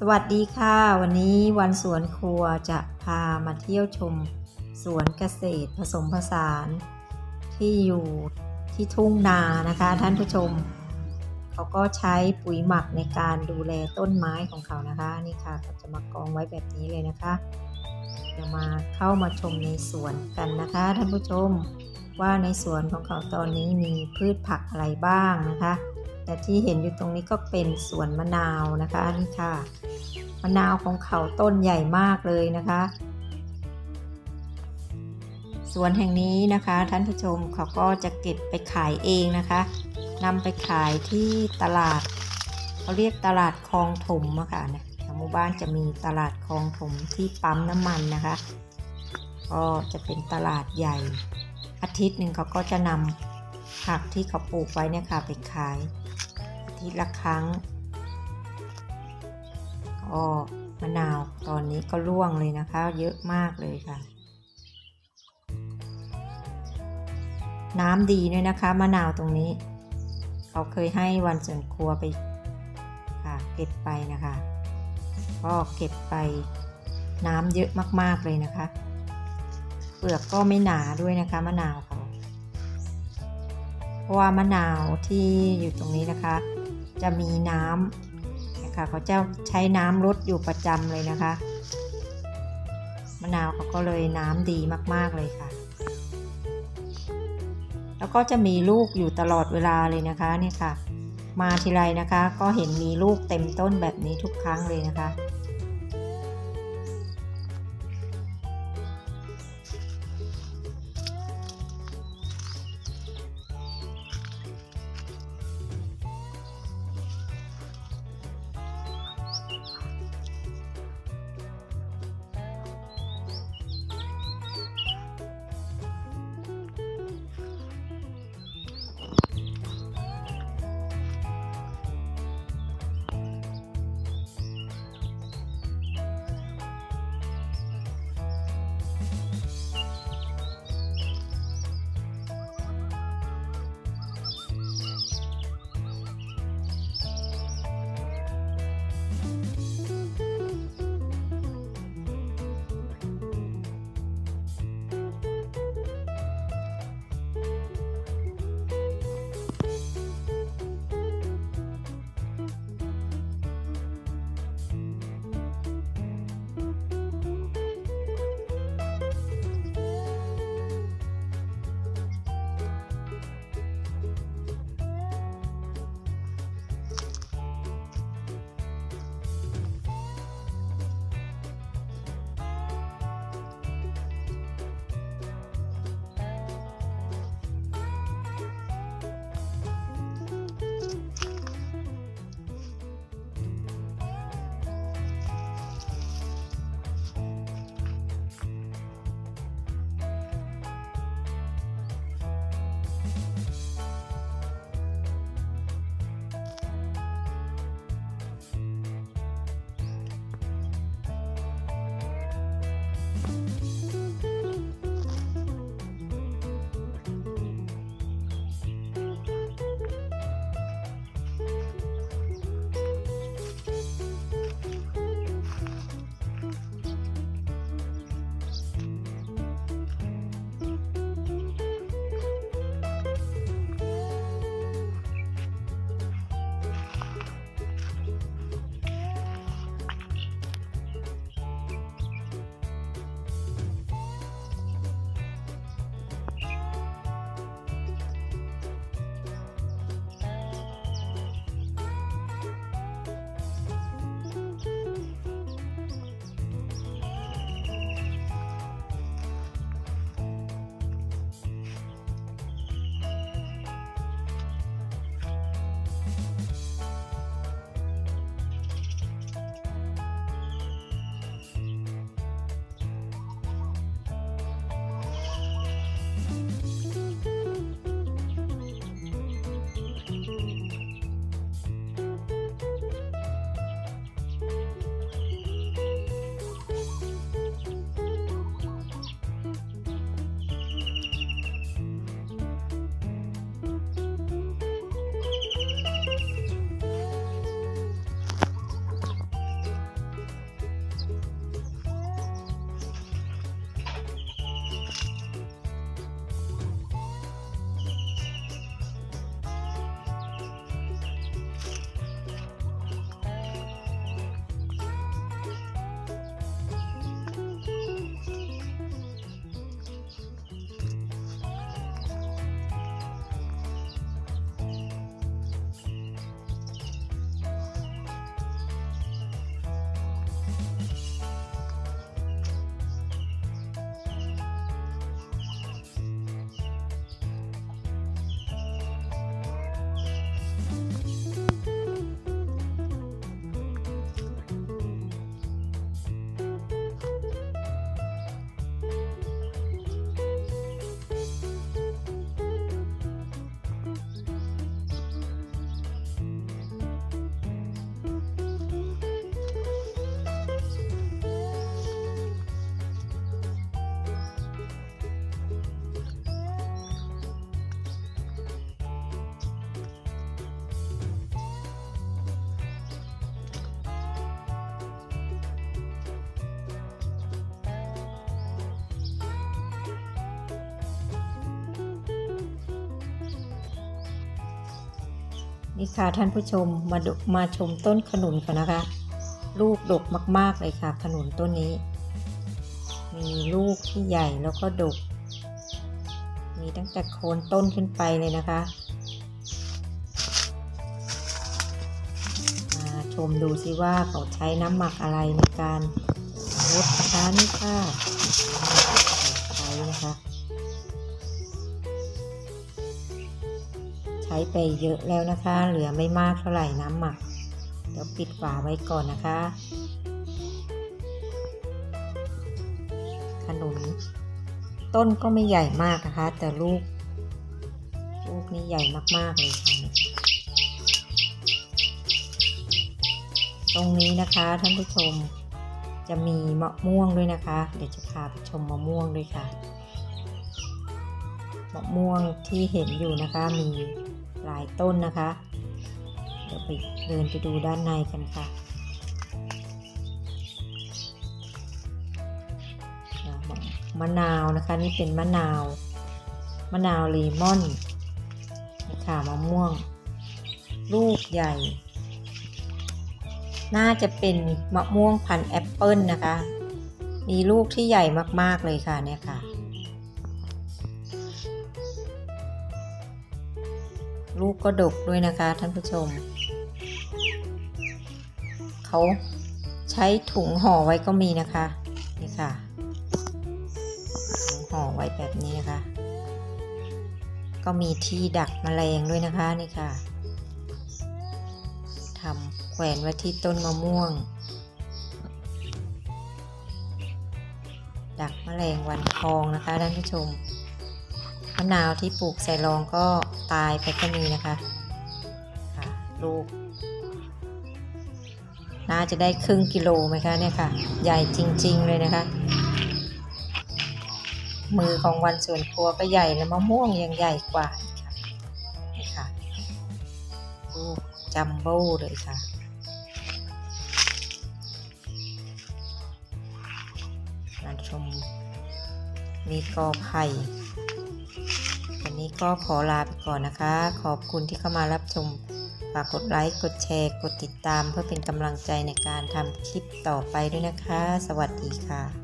สวัสดีค่ะ วันนี้วันสวนครัวจะพามาเที่ยวชม สวนเกษตรผสมผสาน ที่อยู่ที่ทุ่งนานะคะ ท่านผู้ชม เขาก็ใช้ปุ๋ยหมักในการดูแลต้นไม้ของเขานะคะ นี่ค่ะก็จะมากองไว้แบบนี้เลยนะคะเดี๋ยวมาเข้ามาชมในสวนกันนะคะ ท่านผู้ชมว่าในสวนของเขาตอนนี้มีพืชผักอะไรบ้างนะคะ แต่ที่เห็นอยู่ตรงนี้ก็เป็นสวนมะนาวนะคะนี่ค่ะ มะนาวของเขาต้นใหญ่มากเลยนะคะสวนแห่งนี้นะคะ ท่านผู้ชมเขาก็จะเก็บไปขายเองนะคะนำไปขายที่ตลาดเขาเรียกตลาดคลองถมอะค่ะเนี่ยแถวหมู่บ้านจะมีตลาดคลองถมที่ปั๊มน้ำมันนะคะ ก็จะเป็นตลาดใหญ่อาทิตย์หนึ่งเขาก็จะนำผักที่เขาปลูกไว้เนี่ยค่ะไปขาย ทิตย์ละครั้งก็มะนาวตอนนี้ก็ร่วงเลยนะคะ เยอะมากเลยค่ะ น้ำดีด้วยนะคะมะนาวตรงนี้ เขาเคยให้วันสวนครัวไปค่ะเก็บไปนะคะ ก็เก็บไปน้ำเยอะมากๆเลยนะคะ เปลือกก็ไม่หนาด้วยนะคะมะนาวเขา เพราะว่ามะนาวที่อยู่ตรงนี้นะคะ จะมีน้ำนะคะเขาจะใช้น้ำลดอยู่ประจำเลยนะคะ มะนาวเขาก็เลยน้ำดีมากๆเลยค่ะ แล้วก็จะมีลูกอยู่ตลอดเวลาเลยนะคะเนี่ยค่ะ มาทีไรนะคะก็เห็นมีลูกเต็มต้นแบบนี้ทุกครั้งเลยนะคะ นี่ค่ะท่านผู้ชมมาดูมาชมต้นขนุนกันนะคะ ลูกดกมาก ๆ เลยค่ะ ขนุนต้นนี้ มีลูกที่ใหญ่แล้วก็ดก มีตั้งแต่โคนต้นขึ้นไปเลยนะคะ มาชมดูสิว่าเขาใช้น้ำหมักอะไรในการวดนะคะนี่ค่ะใช้นะคะ ช้ไปเยอะแล้วนะคะ เหลือไม่มากเท่าไหร่น้ำหมัก เดี๋ยวปิดฝาไว้ก่อนนะคะ ขนุนต้นก็ไม่ใหญ่มากนะคะ แต่ลูก ลูกนี้ใหญ่มาก ๆ เลยค่ะ ตรงนี้นะคะท่านผู้ชมจะมีมะม่วงด้วยนะคะ เดี๋ยวจะพาไปชมมะม่วงด้วยค่ะ มะม่วงที่เห็นอยู่นะคะมี หลายต้นนะคะ เดี๋ยวไปเดินไปดูด้านในกันค่ะมะนาวนะคะ นี่เป็นมะนาวมะนาวเลมอนนี่ค่ะมะม่วง ลูกใหญ่ น่าจะเป็นมะม่วงพันแอปเปิลนะคะ มีลูกที่ใหญ่มากๆเลยค่ะเนี่ยค่ะ ลูกก็ดกด้วยนะคะท่านผู้ชม เขาใช้ถุงห่อไว้ก็มีนะคะ นี่ค่ะ ถุงห่อไว้แบบนี้นะคะ ก็มีที่ดักแมลงด้วยนะคะนี่ค่ะทำแขวนไว้ที่ต้นมะม่วง ดักแมลงวันทองนะคะท่านผู้ชม มะนาวที่ปลูกใส่รองก็ตายไปก็มีนะคะค่ะลูก น่าจะได้ครึ่งกิโลไหมคะเนี่ยค่ะ ใหญ่จริง ๆ เลยนะคะ มือของวันสวนครัวก็ใหญ่แล้วมะม่วงยังใหญ่กว่าค่ะนี่ค่ะลูกจัมโบ้เลยค่ะมาชมมีกอไผ่ วันนี้ก็ขอลาไปก่อนนะคะ ขอบคุณที่เข้ามารับชม ฝากกดไลค์ กดแชร์ กดติดตาม เพื่อเป็นกำลังใจในการทำคลิปต่อไปด้วยนะคะ สวัสดีค่ะ